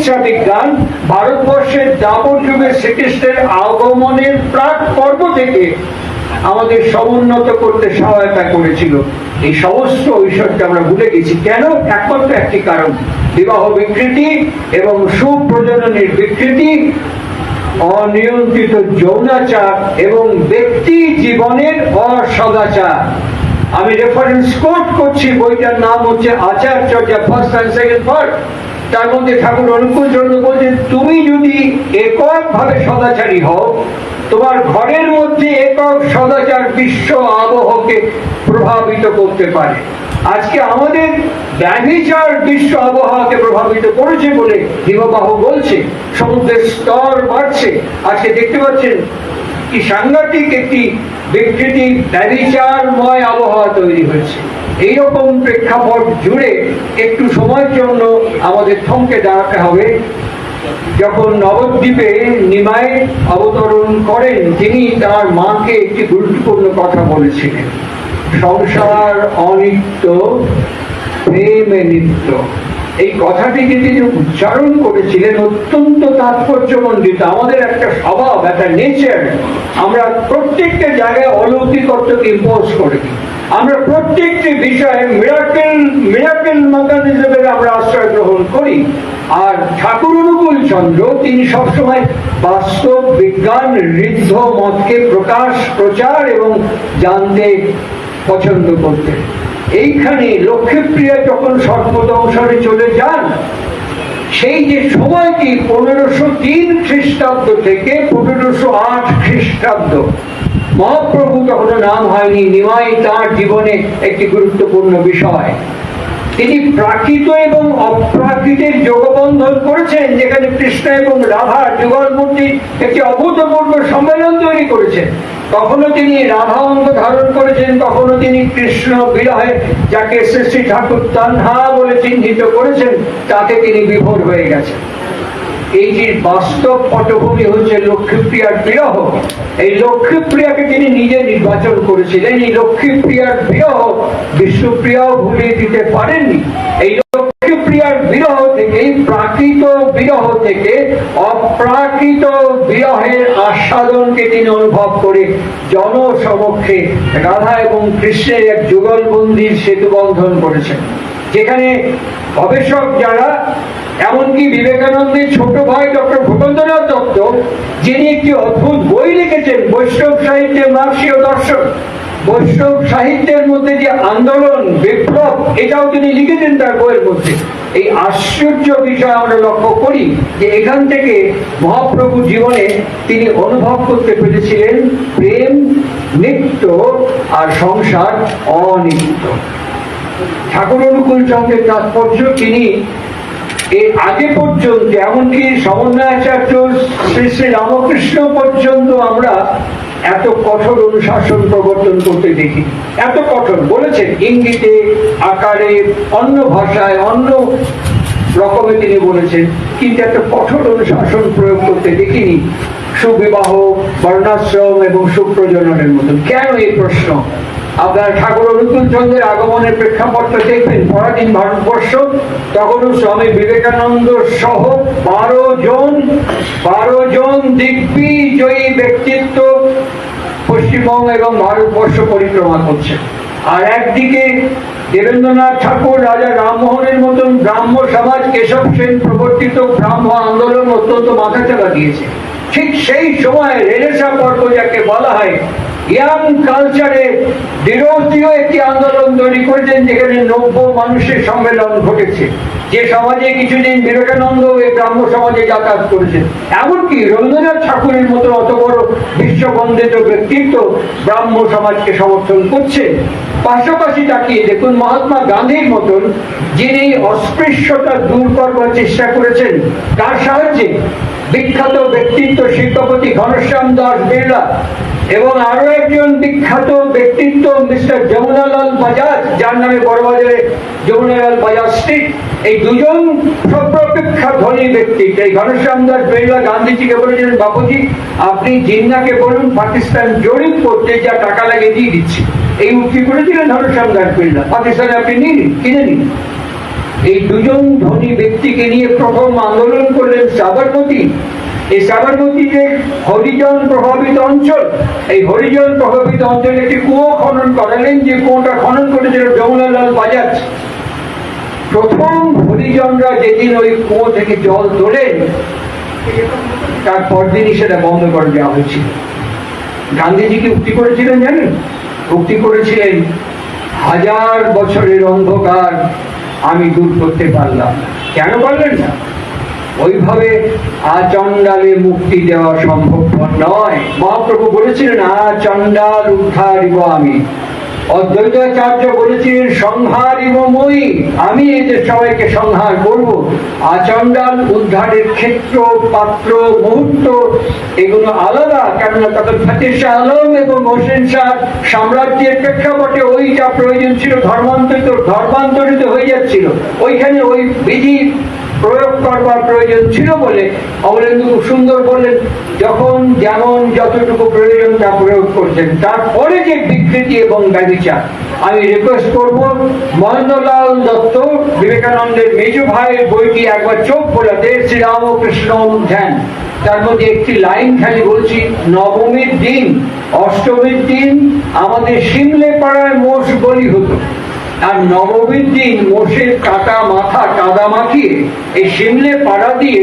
চিকিৎসা বিজ্ঞান ভারতবর্ষের দ্বাপর যুগে শ্রীকৃষ্ণের আগমনের প্রাক পর্ব থেকে আমাদের সমুন্নত করতে সহায়তা করেছিল। এই সমস্ত ঐশ্বর্য আমরা ভুলে গেছি। কেন? একমাত্র একটি কারণ। বিবাহ বিকৃতি এবং সুপ্রজননের বিকৃতি, অনিয়ন্ত্রিত যৌনাচার এবং ব্যক্তি জীবনের অসদাচার। আমি রেফারেন্স কোট করছি, বইটার নাম হচ্ছে Acharya first and second part তার মধ্যে ঠাকুর অনুকূল চন্দ্র বলছেন তুমি যদি একক ভাবে সদাচারী হও, তোমার ঘরের মধ্যে একক সদাচার বিশ্ব আবহকে প্রভাবিত করতে পারে। আজকে আমাদের ব্যভিচার বিশ্ব আবহাওয়াকে প্রভাবিত করেছে বলে হিমবাহ বলছে। সমুদ্রের স্তর বাড়ছে। আজকে দেখতে পাচ্ছেন কি সাংঘাতিক একটি বিকৃতি ব্যবিচারময় আবহাওয়া তৈরি হয়েছে। এইরকম প্রেক্ষাপট জুড়ে একটু সময়ের জন্য আমাদের থমকে দাঁড়াতে হবে। যখন নবদ্বীপে নিমায় অবতরণ করেন, তিনি তার মাকে একটি গুরুত্বপূর্ণ কথা বলেছিলেন। সংসার অনিত্য, প্রেমে নিত্য। এই কথাটিকে তিনি উচ্চারণ করেছিলেন, অত্যন্ত তাৎপর্যমণ্ডিত। আমাদের একটা স্বভাব, একটা নেচার, আমরা প্রত্যেকটা জায়গায় অলৌকিকত্বকে ইম্পোজ করে। দিই আমরা প্রত্যেকটি বিষয়ে মিরাকেল মিরাকেল মেকানিজমের আমরা আশ্রয় গ্রহণ করি। আর ঠাকুর অনুকূল চন্দ্র, তিনি সবসময় বাস্তব বিজ্ঞান, ঋদ্ধ মতকে প্রকাশ, প্রচার এবং জানতে পছন্দ করতেন। এইখানে লক্ষ্মীপ্রিয়া যখন সর্বদংশনে চলে যান, সেই যে সময়টি পনেরোশো তিন খ্রিস্টাব্দ থেকে পনেরোশো আট খ্রিস্টাব্দ, মহাপ্রভু তখনও নাম হয়নি, নিমাই তার জীবনে একটি গুরুত্বপূর্ণ বিষয়। তিনি প্রাকৃত এবং অপ্রাকৃতের যোগবন্ধন করেছেন, যেখানে কৃষ্ণ এবং রাধার যুগল মূর্তি একটি অভূতপূর্ব সম্মেলন তৈরি করেছেন। কখনো তিনি রাধা অঙ্গ ধারণ করেছেন, কখনো তিনি কৃষ্ণ বিরহে, যাকে শ্রী ঠাকুর তান্হা বলে চিহ্নিত করেছেন, তাতে তিনি বিভোর হয়ে গেছেন। এই বাস্তব পটভূমি হচ্ছে লক্ষ্মীপ্রিয়ার বিরহ, এই লক্ষ্মীপ্রিয়াকে তিনি নিজে নির্বাচন করেছিলেন। এই লক্ষ্মীপ্রিয়ার বিরহ বিষ্ণুপ্রিয়াও ভুলিয়ে দিতে পারেননি। এই লক্ষ্মীপ্রিয়ার বিরহ থেকে প্রাকৃত বিরহ থেকে অপ্রাকৃত বিরহের আস্বাদনকে তিনি অনুভব করে জনসমক্ষে রাধা এবং কৃষ্ণের এক যুগলবন্দির সেতু বন্ধন করেছেন। যেখানে গবেষক যারা, এমনকি বিবেকানন্দের ছোট ভাই ডক্টর ভূপেন্দ্রনাথ দত্ত, যিনি একটি অদ্ভুত বই লিখেছেন, বৈষ্ণব সাহিত্যের মার্ক্সীয় দর্শন বৈষ্ণব সাহিত্যের মধ্যে যে আন্দোলন, বিপ্লব, এটাও তিনি লিখেছেন তার বইয়ের মধ্যে। এই আশ্চর্য বিষয় আমরা লক্ষ্য করি যে এখান থেকে মহাপ্রভু জীবনে তিনি অনুভব করতে পেরেছিলেন প্রেম, নিত্য আর সংসার অনিত্য। ঠাকুর অনুকূল চন্দ্রের তাৎপর্য, তিনি এর আগে পর্যন্ত, এমনকি সমন্বয়াচার্য শ্রী শ্রী রামকৃষ্ণ পর্যন্ত আমরা এত কঠোর অনুশাসন প্রবর্তন করতে দেখি। এত কঠোর। বলেছেন, ইঙ্গিতে, আকারে, অন্য ভাষায়, অন্য রকমে তিনি বলেছেন, কিন্তু একটা কঠোর অনুশাসন প্রয়োগ করতে দেখিনি। সুবিবাহ, বর্ণাশ্রম এবং সুপ্রজননের মতন কেন এই প্রশ্ন? আপনার ঠাকুর অনুকূল চন্দ্রের আগমনের প্রেক্ষাপটটা দেখবেন, পরাধীন ভারতবর্ষ। তখনও স্বামী বিবেকানন্দ সহ বারো জন বারো জন দিগ্বিজয়ী ব্যক্তিত্ব পশ্চিমবঙ্গ এবং ভারতবর্ষ পরিক্রমা করছে। আর একদিকে দেবেন্দ্রনাথ ঠাকুর, রাজা রামমোহনের মতন ব্রাহ্ম সমাজ, কেশব সেন প্রবর্তিত ব্রাহ্ম আন্দোলন অত্যন্ত মাথাচাড়া দিয়েছে। ঠিক সেই সময় রেনেসা পর্ব যাকে বলা হয় ইয়াং কালচারে বিরোধীয় একটি আন্দোলন তৈরি করেছেন, যেখানে নব্য মানুষের সম্মেলন ঘটেছে। যে সমাজে কিছুদিন বিবেকানন্দ এই ব্রাহ্ম সমাজে যাতায়াত করেছেন। এমনকি রবীন্দ্রনাথ ঠাকুরের মতো অত বড় বিশ্ববন্দিত ব্যক্তিত্ব ব্রাহ্ম সমাজকে সমর্থন করছে। পাশাপাশি তাকিয়ে দেখুন মহাত্মা গান্ধীর মতন যিনি অস্পৃশ্যতা দূর করবার চেষ্টা করেছেন, তার সাহায্যে বিখ্যাত ব্যক্তিত্ব শিল্পপতি ঘনশ্যাম দাস বিড়লা এবং আরও একজন বিখ্যাত ব্যক্তিত্ব, মিস্টার যমুনালাল বাজাজ, যার নামে বড়বাজারে যমুনালাল বাজাজ স্ট্রিট এই দুজন সর্বাপেক্ষা ধনী ব্যক্তিত্ব এই ঘনশ্যাম দাস বিড়লা গান্ধীজিকে বলেছিলেন, বাপুজি, আপনি জিন্নাকে বলুন, পাকিস্তান জরিপ করতে যা টাকা লাগে দিয়ে দিচ্ছি। এই উক্তি করেছিলেন ঘনশ্যাম দাস বিড়লা পাকিস্তানে আপনি নিন, কিনে নিন। এই দুজন ধনী ব্যক্তিকে নিয়ে প্রথম আন্দোলন করলেন সাবরমতী। এই সাবরমতী যে হরিজন প্রভাবিত অঞ্চল, এই হরিজন প্রভাবিত অঞ্চলে একটি কুয়ো খনন করালেন, যে কুয়োটা খনন করেছিল যমুনালাল বাজাজ। প্রথম হরিজনরা যেদিন ওই কুয়ো থেকে জল তোলেন, তার পরদিনই সেটা বন্ধ করে দেওয়া হয়েছিল। গান্ধীজি কি উক্তি করেছিলেন জানেন? উক্তি করেছিলেন, হাজার বছরের অন্ধকার আমি দূর করতে পারলাম। কেন পারলেন না? ওইভাবে আচণ্ডালে মুক্তি দেওয়া সম্ভব নয়। মহাপ্রভু বলেছিলেন আচণ্ডাল উদ্ধারিব আমি। অদ্বৈতাচার্য বলেছিলেন সংহারিব মই আমি এদের সবাইকে সংহার করব। আচণ্ডাল উদ্ধারের ক্ষেত্র, পাত্র, মুহূর্ত, এগুলো আলাদা, কেননা তখন ফতেহ শাহ আলম এবং হোসেন শাহ সাম্রাজ্যের প্রেক্ষাপটে ওই যা প্রয়োজন ছিল, ধর্মান্তরিত ধর্মান্তরিত হয়ে যাচ্ছিল। ওইখানে ওই বিধি প্রয়োগ করবার প্রয়োজন ছিল বলে অমরেন্দ্র খুব সুন্দর বললেন, যখন যেমন যতটুকু প্রয়োজন তা প্রয়োগ করছেন তারপরে যে বিকৃতি এবং ব্যবচার আমি রিকোয়েস্ট করব, মহেন্দ্রলাল দত্ত বিবেকানন্দের মেজ ভাইয়ের বইটি একবার চোখ বোলাতে, শ্রীরামকৃষ্ণ ধ্যান। তার মধ্যে একটি লাইন খালি বলছি, নবমীর দিন, অষ্টমীর দিন আমাদের শিমলে পাড়ায় মোষ বলি হতো। আর নবমীর দিন মোষের কাটা মাথা কাদা মাখিয়ে এই শিমলে পাড়া দিয়ে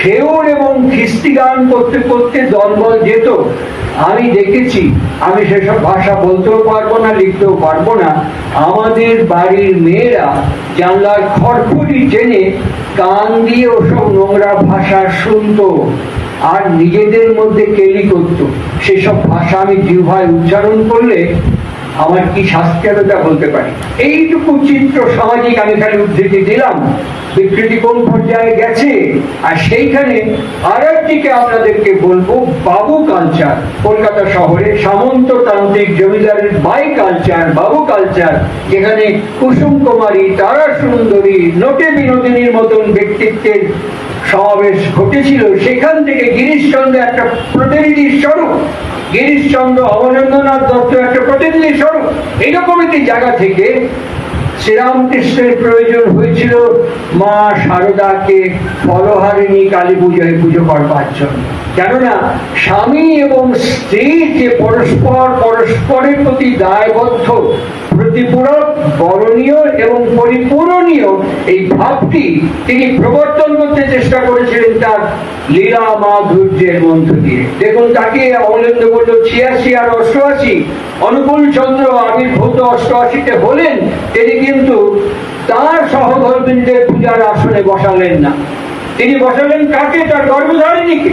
শেওর এবং খিস্তি গান করতে করতে দলবল যেত। আমি দেখেছি, আমি সেসব ভাষা বলতেও পারব না, লিখতেও পারব না। আমাদের বাড়ির মেয়েরা জানলার খড়খড়ি টেনে কান দিয়ে ওসব নোংরা ভাষা শুনতো আর নিজেদের মধ্যে কেলি করতো। সেসব ভাষা আমি জিহ্বায় উচ্চারণ করলে আমার কি শাস্তি হবে তা বলতে পারি? এইটুকু চিত্র সামাজিক আমি খালি উদ্ধৃতি দিলাম। বিকৃতি কোন পর্যায়ে গেছে? আর সেইখানে আর একদিকে আপনাদেরকে বলব, বাবু কালচার কলকাতা শহরে সামন্ততান্ত্রিক জমিদারের বাই কালচার বাবু কালচার যেখানে কুসুম কুমারী তারা সুন্দরী নোটে বিনোদিনীর মতন ব্যক্তিত্বের সমাবেশ ঘটেছিল, সেখান থেকে গিরিশচন্দ্র একটা প্রতিনিধি স্বরূপ, গিরিশচন্দ্র অবনীন্দ্রনাথ দত্ত একটা প্রতিনিধি স্বরূপ এইরকম একটি জায়গা থেকে শ্রীরামকৃষ্ণের প্রয়োজন হয়েছিল মা শারদাকে ফলহারিণী কালী পুজোয় পুজো করবার জন্য। কেননা স্বামী এবং স্ত্রী যে পরস্পর, পরস্পরের প্রতি দায়বদ্ধ প্রতিপূরক এবং পরিপূরণীয় এই ভাবটি তিনি প্রবর্তন করতে চেষ্টা করেছিলেন তার লীলা মাধুর্যের দিয়ে। দেখুন, তাকে অমলেন্দ্র বলল, ছিয়াশি আর অষ্টআশি, অনুকূল চন্দ্র আবির্ভূত অষ্টআশিতে হলেন, তিনি কিন্তু তার সহধর্মীদের পূজার আসনে বসালেন না। তিনি বসালেন কাকে? তার গর্ভধারিণীকে।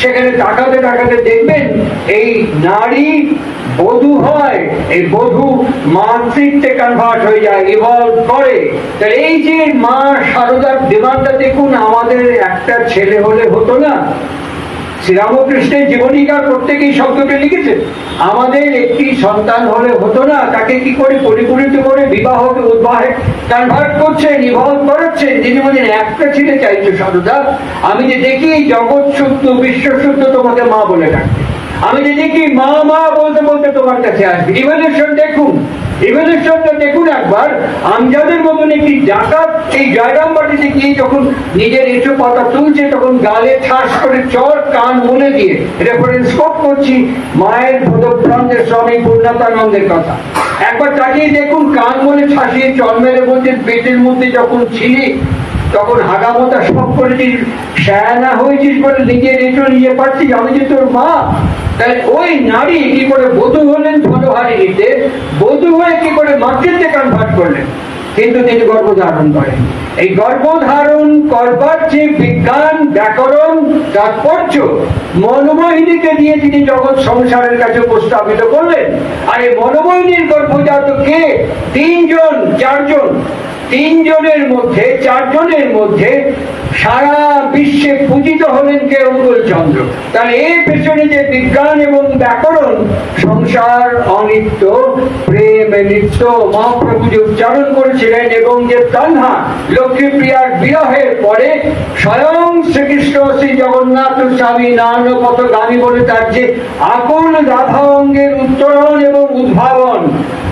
সেখানে তাকাতে তাকাতে দেখবেন এই নারী বধু হয়, এই বধু মাতৃত্বে কনভার্ট হয়ে যায় ইভলভ করে। তাহলে এই যে মা সারদার ডিমান্ডটা দেখুন, আমাদের একটা ছেলে হলে হতো না। শ্রীরামকৃষ্ণের জীবনীকা প্রত্যেকেই শব্দটা লিখেছে। আমাদের একটি সন্তান হলে হতো না, তাকে কি করে পরিপূরিত করে বিবাহ উদ্বাহে কনভার্ট করছেন ইভলভ করাচ্ছেন তিনি বলেন, একটা ছেলে চাইছো সারদা আমি যে দেখি জগৎ শুদ্ধ বিশ্ব শুদ্ধ তোমাকে মা বলে ডাকতে আমি যে দেখি মা মা বলতে বলতে তোমার কাছে আসবে। ইভলিউশন দেখুন দেখুন একবার। আমজাদের ডাকাত এই গিয়ে যখন নিজের এঁচো পাতা তুলছে, তখন গালে ঠাস করে চর কান মনে দিয়ে রেফারেন্স কোট করছি, মায়ের ভদপ্রান্তের স্বামী পূর্ণাতানন্দের কথা। একবার তাকিয়ে দেখুন, কান মনে ছাসিয়ে চর মেরে পেটের মধ্যে যখন ছিলি তখন হাগামতা সব করেছিস সায়ানা হয়েছিস বলে নিজে রেচো নিয়ে পারছিস? আমি যে তোর মা, তাই ওই নারী কি করে বধূ হলেন ফলহারিণীতে বধূ হয়ে কি করে মাতৃত্বে কনভার্ট করলেন? কিন্তু তিনি গর্ভধারণ করেন। এই গর্ভধারণ করবার যে বিজ্ঞান, ব্যাকরণ, তাৎপর্য, মনোমোহিনীকে দিয়ে তিনি জগৎ সংসারের কাছে উপস্থাপিত করলেন। আর এই মনোমোহিনীর গর্ভজাত কে তিনজন, চারজন তিনজনের মধ্যে, চারজনের মধ্যে সারা বিশ্বে পূজিত হলেন কে? অনুকূল চন্দ্র। তাহলে এর পেছনে যে বিজ্ঞান এবং ব্যাকরণ, সংসার, অনিত্য, প্রেম, নিত্য মহাপ্রভু যে উচ্চারণ করেছিলেন এবং যে তান্হা, লক্ষ্মীপ্রিয়ার বিরহের পরে স্বয়ং শ্রীকৃষ্ণ শ্রী জগন্নাথ স্বামী নারায়ণ পথগামী বলে তার যে আকুল রাধা অঙ্গের উত্তরণ এবং উদ্ভাবন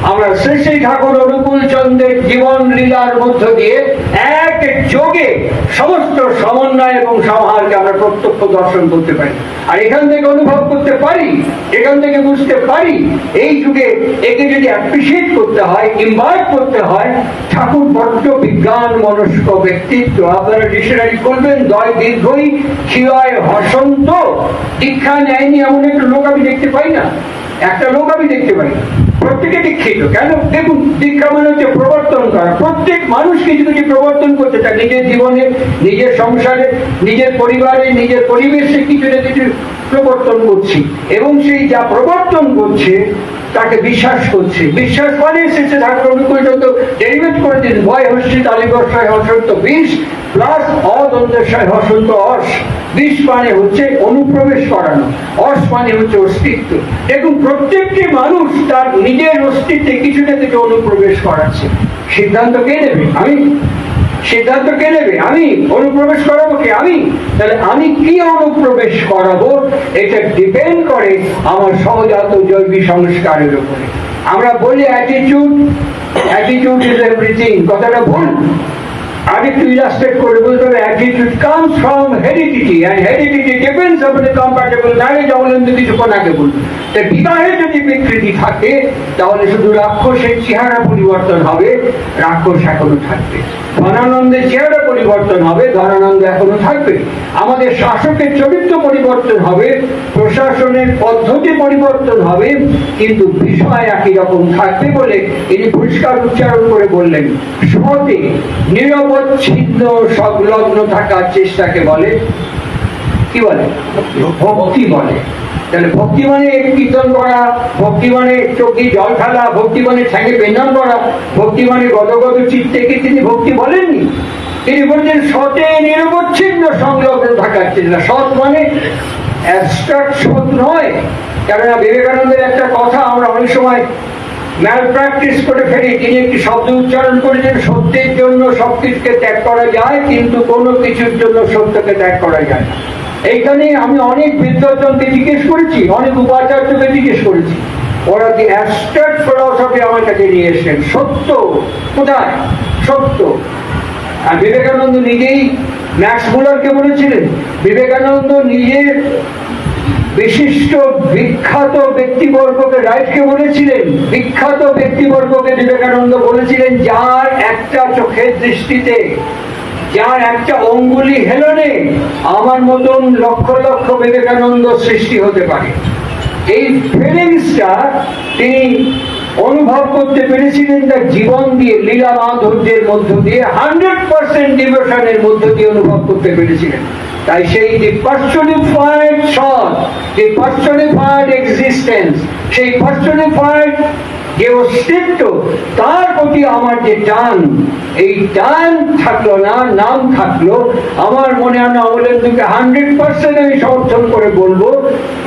আমরা শ্রী শ্রী ঠাকুর অনুকূল চন্দ্রের জীবন লীলার মধ্য দিয়ে এক যোগে সমস্ত সমন্বয় এবং সমাহারকে আমরা প্রত্যক্ষ দর্শন করতে পারি। আর এখান থেকে অনুভব করতে পারি, এখান থেকে বুঝতে পারি, এই যুগে একে যদি অ্যাপ্রিসিয়েট করতে হয় ইনভাইট করতে হয়, ঠাকুর বড্ড বিজ্ঞান মনস্ক ব্যক্তিত্ব। আপনারা ডিকশনারি করবেন, দয় দীর্ঘই, ক্ষিয় হসন্ত। দীক্ষা নেয়নি এমন একটা লোক আমি দেখতে পাই না। একটা লোক আমি দেখতে পাই। না প্রত্যেকে দীক্ষিত। কেন? দেখুন, দীক্ষা মানে হচ্ছে প্রবর্তন করা। প্রত্যেক মানুষ কিছু কিছু প্রবর্তন করতে চায় নিজের জীবনে, নিজের সংসারে, নিজের পরিবারে, নিজের পরিবেশে কিছু না কিছু প্রবর্তন করছি। এবং সেই যা প্রবর্তন করছে, তাকে বিশ্বাস করছে। বিশ্বাস মানে শেষে ঠাকুর অনুকূল ডেরিভেট করে দিন। ভয় হস্যি তালিবর্ষায় হসন্ত বিষ প্লাস অদন্তেশ্বয় হসন্ত অস মানে হচ্ছে অনুপ্রবেশ করানো অস মানে হচ্ছে অস্তিত্ব। প্রত্যেকটি মানুষ তার নিজের অস্তিত্বে কিছু না কিছু অনুপ্রবেশ করাচ্ছে। সিদ্ধান্ত কে নেবে? আমি। সিদ্ধান্ত কে নেবে? আমি। অনুপ্রবেশ করাবো কি? আমি। তাহলে আমি কি অনুপ্রবেশ করাবো? এটা ডিপেন্ড করে আমার সহজাত জৈবিক সংস্কারের উপরে। আমরা বলি অ্যাটিটিউড অ্যাটিটিউড ইজ এভরিথিং কথাটা ভুল। আরেকটু ইলাস্ট্রেট করে বলতে হবে attitude comes from heredity and heredity depends a compatible marriage অবলম্বন কিছুক্ষণ আগে বলব তো বিবাহে যদি বিকৃতি থাকে, তাহলে শুধু রাক্ষসের চেহারা পরিবর্তন হবে, রাক্ষস এখনও থাকবে। ধনানন্দের চেহারা পরিবর্তন হবে, ধনানন্দ এখনও থাকবে। আমাদের শাসকের চরিত্র পরিবর্তন হবে, প্রশাসনের পদ্ধতি পরিবর্তন হবে, কিন্তু বিষয় একই রকম থাকবে বলে তিনি পরিষ্কার উচ্চারণ করে বললেন। সতে নিরবচ্ছিন্ন সংলগ্ন থাকার চেষ্টাকে বলে, কি বলে? ভক্তি বলে। তাহলে ভক্তি মানে কীর্তন করা ভক্তি মানে চোখে জল ফেলা ভক্তি মানে ঠ্যাঙে করা ভক্তি মানে গদগদ চিত্তেকে তিনি ভক্তি বলেননি? তিনি বলছেন সতে নিরবচ্ছিন্ন সংলগ্ন থাকার চেষ্টা সৎ মানে অ্যাবস্ট্রাক্ট নয়। কেননা বিবেকানন্দের একটা কথা আমরা অনেক সময় ম্যাল প্র্যাকটিস করে ফেলি। তিনি একটি শব্দ উচ্চারণ করেছেন, সত্যের জন্য সব কিছুকে ত্যাগ করা যায়, কিন্তু কোনো কিছুর জন্য সত্যকে ত্যাগ করা যায় না। এইখানে আমি অনেক বিদ্যার্থনকে জিজ্ঞেস করেছি, অনেক উপাচার্যকে জিজ্ঞেস করেছি। ওরা যে অ্যাবস্ট্রাক্ট ফিলসফি আমার কাছে নিয়ে এসেছেন, সত্য? কোথায়? সত্য। আর বিবেকানন্দ নিজেই ম্যাক্স মুলারকে বলেছিলেন, বিবেকানন্দ নিজের বিশিষ্ট বিখ্যাত ব্যক্তিবর্গকে রাইটকে বলেছিলেন, বিখ্যাত ব্যক্তিবর্গকে বিবেকানন্দ বলেছিলেন, যার একটা চোখের দৃষ্টিতে যার একটা অঙ্গুলি হেলনে আমার মতন লক্ষ লক্ষ বিবেকানন্দ সৃষ্টি হতে পারে। এই ফিলিংসটা তিনি অনুভব করতে পেরেছিলেন তার জীবন দিয়ে, লীলা মাধুর্যের মধ্য দিয়ে হান্ড্রেড পার্সেন্ট ডিভোশনের মধ্য দিয়ে অনুভব করতে পেরেছিলেন। তাই সেই যে পার্সনিফাইড সৎ যে পার্সনিফাইড এক্সিস্টেন্স সেই পার্সনিফাইড যে অস্তিত্ব তার প্রতি আমার যে টান, এই টান থাকল না, নাম থাকল, আমার মনে হয় অমলেন্দুকে হান্ড্রেড পার্সেন্ট আমি সমর্থন করে বলব,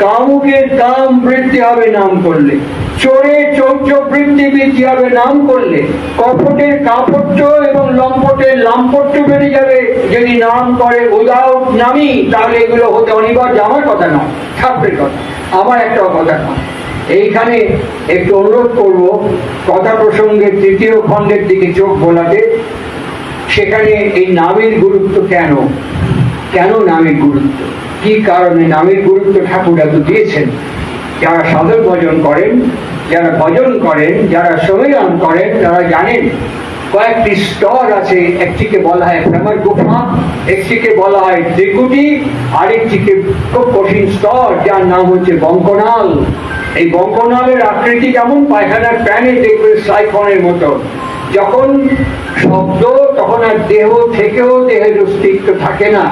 কামুকের দাম বৃদ্ধি হবে নাম করলে, চোরে চৌর্য বৃদ্ধি বৃদ্ধি হবে নাম করলে, কপটের কাপট্য এবং লম্পটের লাম্পট্য বেড়ে যাবে, যদি নাম করে উদাউট নামি তাহলে এগুলো হতে অনিবার্য, আমার কথা নয়, ঠাকুরের কথা, আমার একটাও কথা নয়। এইখানে একটু অনুরোধ করব, কথা প্রসঙ্গের তৃতীয় খণ্ডের দিকে চোখ বোলাতে। সেখানে এই নামের গুরুত্ব কেন? কেন নামের গুরুত্ব? কি কারণে নামের গুরুত্ব ঠাকুর এত দিয়েছেন? যারা সাধক ভজন করেন, যারা ভজন করেন, যারা সম্মেলন করেন, তারা জানেন কয়েকটি স্তর আছে। একটিকে বলা হয় ভ্রমর গুফা, একটিকে বলা হয় ত্রিকুটি, আরেকটিকে খুব কঠিন স্তর, যার নাম হচ্ছে বঙ্কনাল। এই বঙ্কনালের আকৃতি কেমন? পায়খানার প্যানে দেখবে সাইফনের মতো। যখন শব্দ, তখন আর দেহ থেকেও দেহের অস্তিত্ব থাকে না,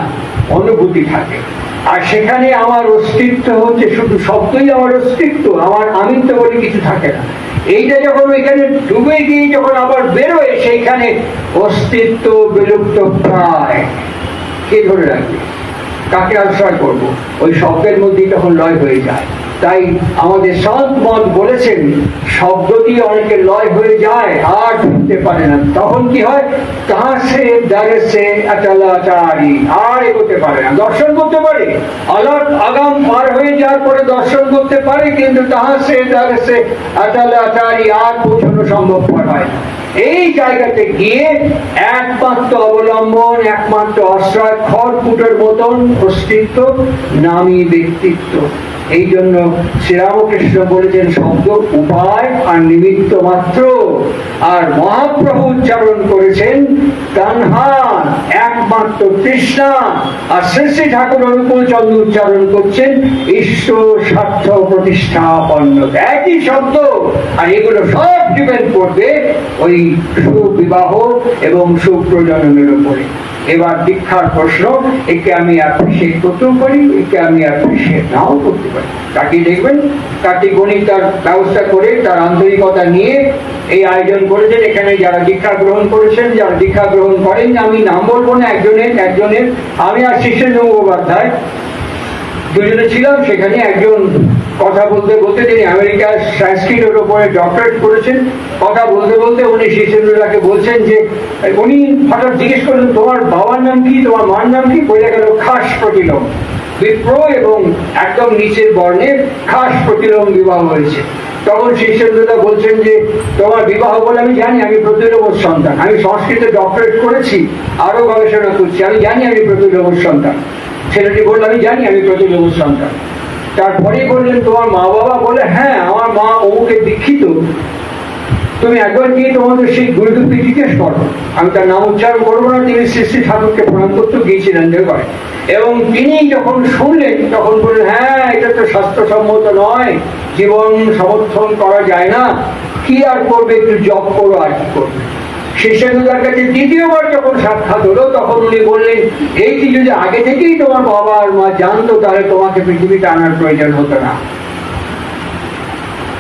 অনুভূতি থাকে। আর সেখানে আমার অস্তিত্ব হচ্ছে শুধু শব্দই আমার অস্তিত্ব, আমার আমিত্ব বলে কিছু থাকে না। এইটা যখন ওইখানে ডুবে গিয়ে যখন আবার বেরোয়, সেইখানে অস্তিত্ব বিলুপ্ত প্রায়। কে ধরে রাখবে? কাকে আশ্রয় করব? ওই শব্দের মধ্যেই তখন লয় হয়ে যায়। তাই আমাদের সন্ত মন বলেছেন শব্দ দিয়ে অনেকে লয় হয়ে যায়, আর ঢুকতে পারে না। তখন কি হয়? তাহা সে দাঁড়ে সে আচালাচারি আর এগোতে পারে না। দর্শন করতে পারে। আলাপ আগাম পার হয়ে যাওয়ার পরে দর্শন করতে পারে, কিন্তু তাহা সে দাঁড়ে সে আচালাচারি আর পৌঁছানো সম্ভবপর হয় এই জায়গাতে গিয়ে একমাত্র অবলম্বন, একমাত্র আশ্রয়, খড়কুটোর মতন অস্তিত্ব, নামী ব্যক্তিত্ব। এই জন্য শ্রীরামকৃষ্ণ বলেছেন, শব্দ উপায় আর নিমিত্ত মাত্র। আর মহাপ্রভু উচ্চারণ করেছেন কানহা একমাত্র তৃষ্ণা। আর শ্রী শ্রী ঠাকুর অনুকূল চন্দ্র উচ্চারণ করছেন ঈশ্বর স্বার্থ প্রতিষ্ঠাপন্ন একই শব্দ, আর এগুলো সব ডিপেন্ড করবে ওই সুবিবাহ এবং সুপ্রজননের উপরে। এবার দীক্ষার প্রশ্ন, একে আমি অ্যাপ্রিসিয়েট করতেও পারি, একে আমি অ্যাপ্রিসিয়েট নাও করতে পারি। কাটি দেখবেন? কাটি গণিত তার ব্যবস্থা করে তার আন্তরিকতা নিয়ে এই আয়োজন করেছেন। এখানে যারা দীক্ষা গ্রহণ করেছেন, যারা দীক্ষা গ্রহণ করেন, আমি নাম বলব না, একজনের একজনের। আমি আর শিষ্যেন্দ্র মুখোপাধ্যায় দুজনে ছিলাম, সেখানে একজন কথা বলতে বলতে তিনি আমেরিকার সংস্কৃতের উপরে ডক্টরেট করেছেন। কথা বলতে বলতে উনি শিশেন্দ্রদাকে বলছেন যে, উনি হঠাৎ জিজ্ঞেস করলেন, তোমার বাবার নাম কি? তোমার মার নাম কি? বোঝা গেল, খাস প্রতিলম। বিপ্র এবং একদম নিচের বর্ণের খাস প্রতিলম বিবাহ হয়েছে। তখন শিষ্যেন্দ্রদা বলছেন যে, তোমার বিবাহ বলে আমি জানি, আমি প্রতিরোধ সন্তান। আমি সংস্কৃতে ডক্টরেট করেছি আরও গবেষণা করছি। আমি জানি আমি প্রতিরোধ সন্তান। ছেলেটি বলল, আমি জানি আমি প্রতিরোধ সন্তান। তারপরেই বললেন, তোমার মা বাবা? বলে হ্যাঁ আমার মা অমুকে দীক্ষিত। তুমি একবার গিয়ে তোমাদের সেই গুরুদেবকে জিজ্ঞেস করো। আমি তার নাম উচ্চারণ করব না, তিনি শ্রী ঠাকুরকে প্রণাম করতে গিয়েছিলেন দেওয়ায় এবং তিনি যখন শুনলেন, তখন বললেন হ্যাঁ এটা তো স্বাস্থ্যসম্মত নয়। জীবন সমর্থন করা যায় না। কি আর করবে একটু জব করো আর কি করবে? শিষ্যানুদার কাছে দ্বিতীয়বার যখন সাক্ষাৎ হলো, তখন উনি বললেন, এই কি যদি আগে থেকেই তোমার বাবা আর মা জানতো, তাহলে তোমাকে পৃথিবীতে আনার প্রয়োজন হতো না।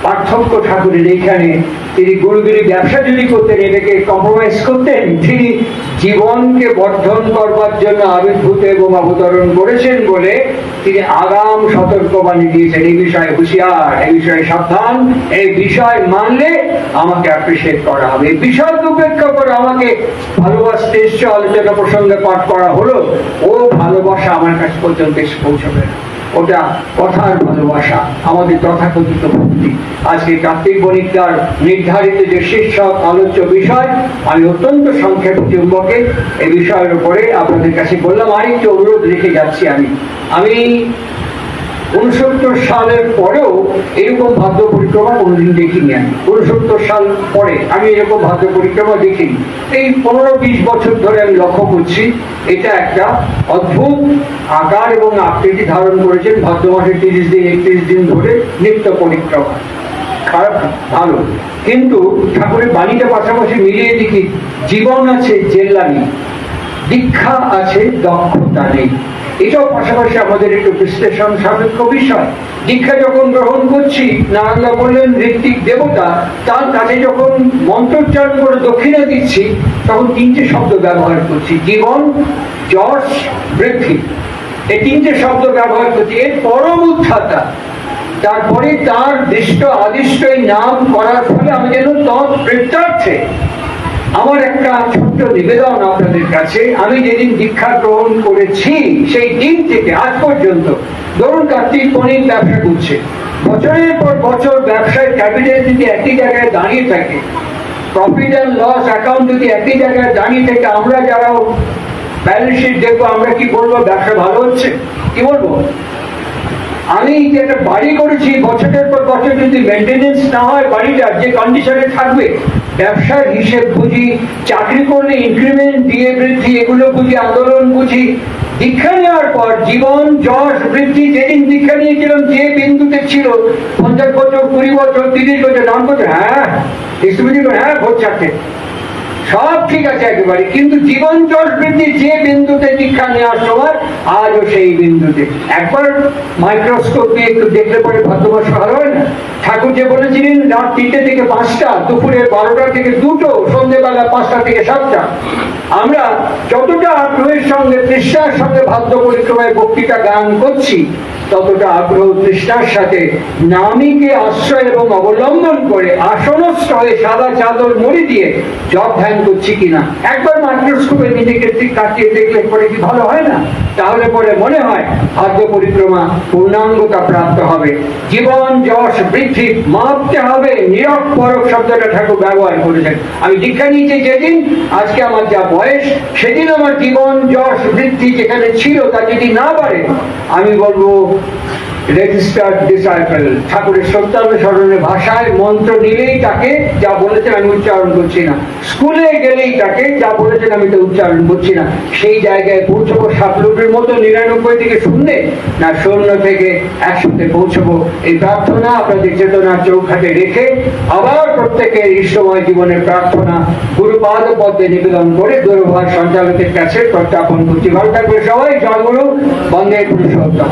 পার্থক্য ঠাকুরের এইখানে তিনি গুরুগিরি ব্যবসা যদি করতেন, এটাকে কম্প্রোমাইজ করতেন, তিনি জীবনকে বর্ধন করবার জন্য আবির্ভূত এবং অবতরণ করেছেন বলে তিনি আগাম সতর্কবাণী দিয়েছেন। এই বিষয়ে হুঁশিয়ার, এই বিষয়ে সাবধান, এই বিষয় মানলে আমাকে অ্যাপ্রিসিয়েট করা হবে। এই বিষয়কে উপেক্ষা করে আমাকে ভালোবাসতে এসছে, আলোচনা প্রসঙ্গে পাঠ করা হলো। ও ভালোবাসা আমার কাছে পর্যন্ত এসে পৌঁছবে না। ওটা কথার ভালোবাসা, আমাদের তথাকথিত ভক্তি। আজকে কার্তিক বণিকদার নির্ধারিত যে শীর্ষক আলোচ্য বিষয়, আমি অত্যন্ত সংক্ষেপ চুম্বকে এই বিষয়ের উপরে আপনাদের কাছে বললাম, আরেকটি অনুরোধ রেখে যাচ্ছি আমি। আমি উনসত্তর সালের পরেও এরকম ভাগ্য পরিক্রমা কোনোদিন দেখিনি আমি। উনসত্তর সাল পরে আমি এরকম ভাগ্য পরিক্রমা দেখিনি। এই পনেরো বিশ বছর ধরে আমি লক্ষ্য করছি, এটা একটা অদ্ভুত আকার এবং আকৃতি ধারণ করেছেন ভাদ্র মাসের তিরিশ দিন, একত্রিশ দিন ধরে নিত্য পরিক্রমা। খারাপ ভালো। কিন্তু ঠাকুরের বাণীটা পাশাপাশি মিলিয়ে দেখি, জীবন আছে, জেল্লা নেই। দীক্ষা আছে, দক্ষতা নেই। এটাও পাশাপাশি আমাদের একটু বিশ্লেষণ সাপেক্ষ বিষয় দীক্ষা যখন গ্রহণ করছি নারায়ণদা বললেন ঋত্বিক দেবতা, তার কাছে যখন মন্ত্রোচ্চারণ করে দক্ষিণা দিচ্ছি, তখন তিনটে শব্দ ব্যবহার করছি, জীবন, যশ, বৃদ্ধি। এই তিনটে শব্দ ব্যবহার করছি, এর পরম উত্থাতা তারপরে তার দৃষ্ট, আদিষ্ট এই নাম করার ফলে আমি যেন তৎপ্রেত্যার্থে আমার একটা ছোট্ট নিবেদন আপনাদের কাছে। আমি যেদিন দীক্ষা গ্রহণ করেছি, সেই দিন থেকে আজ পর্যন্ত ধরুন কার্তিক পনির ব্যবসা করছে। বছরের পর বছর ব্যবসায় ক্যাপিটাল যদি একই জায়গায় দাঁড়িয়ে থাকে প্রফিট অ্যান্ড লস অ্যাকাউন্ট যদি একই জায়গায় দাঁড়িয়ে থাকে আমরা যারা ব্যালেন্স শিট দেখব, আমরা কি বলব, ব্যবসা ভালো হচ্ছে? কি বলব? আমি যে একটা বাড়ি করেছি, বছরের পর বছর যদি মেনটেনেন্স না হয়, বাড়িটা যে কন্ডিশনে থাকবে ব্যবসার হিসেব বুঝি, চাকরি করলে ইনক্রিমেন্ট দিয়ে বৃদ্ধি, এগুলো বুঝি, আন্দোলন বুঝি। দীক্ষা নেওয়ার পর জীবন, যশ, বৃদ্ধি, যেদিন দীক্ষা নিয়েছিলাম, যে বিন্দুতে ছিল, পঞ্চাশ বছর, কুড়ি বছর, তিরিশ বছর নাম বছর হ্যাঁ হ্যাঁ ভোট চারটে সব ঠিক আছে একেবারে। কিন্তু জীবন বৃদ্ধির যে বিন্দুতে দীক্ষা নেওয়ার সময়, আজও সেই বিন্দুতে। একবার মাইক্রোস্কোপ দিয়ে একটু দেখলে পরে ভাদ্রমাস ভালো হয় না? ঠাকুর যে বলেছিলেন, রাত তিনটে থেকে পাঁচটা, দুপুরে বারোটা থেকে দুটো সন্ধ্যেবেলা পাঁচটা থেকে সাতটা। আমরা যতটা আগ্রহের সঙ্গে, তৃষ্ণার সঙ্গে ভাদ্র পরিক্রমায় বক্তৃতা গান করছি ততটা আগ্রহ তৃষ্ণার সাথে নামীকে আশ্রয় এবং অবলম্বন করে আসনস্থ হয়ে সাদা চাদর মরি দিয়ে জব ধ্যান করছি কিনা। একবার মাইক্রোস্কোপে নিজেকে কাটিয়ে দেখলে পরে কি ভালো হয় না? তাহলে পরে মনে হয় ভাগ্য পরিক্রমা পূর্ণাঙ্গতা প্রাপ্ত হবে। জীবন, যশ, বৃদ্ধি মাপতে হবে। নিরক পরক শব্দটা ঠাকুর ব্যবহার করেছেন। আমি দীক্ষা নিয়েছি যেদিন, আজকে আমার যা বয়স, সেদিন আমার জীবন, যশ, বৃদ্ধি যেখানে ছিল তা যদি না পারে আমি বলব রেজিস্টার্ড ডিসাইপল ঠাকুরের সত্যানুসরণের ভাষায় মন্ত্র নিলেই তাকে যা বলেছেন আমি উচ্চারণ করছি না। স্কুলে গেলেই তাকে যা বলেছেন আমি তো উচ্চারণ করছি না। সেই জায়গায় পৌঁছবো সাতলুটের মতো নিরানব্বই থেকে শূন্যে? না, শূন্য থেকে একসাথে পৌঁছবো। এই প্রার্থনা আপনাদের চেতনার চৌখাটে রেখে আবার প্রত্যেকের ঈশ্বময় জীবনের প্রার্থনা গুরুপাদ পদ্মে নিবেদন করে দূরভাষ সঞ্চালকের কাছে প্রত্যাপন করছি। ভালো থাকবে সবাই। জয় গুরু। বন্দে পুরুষোত্তম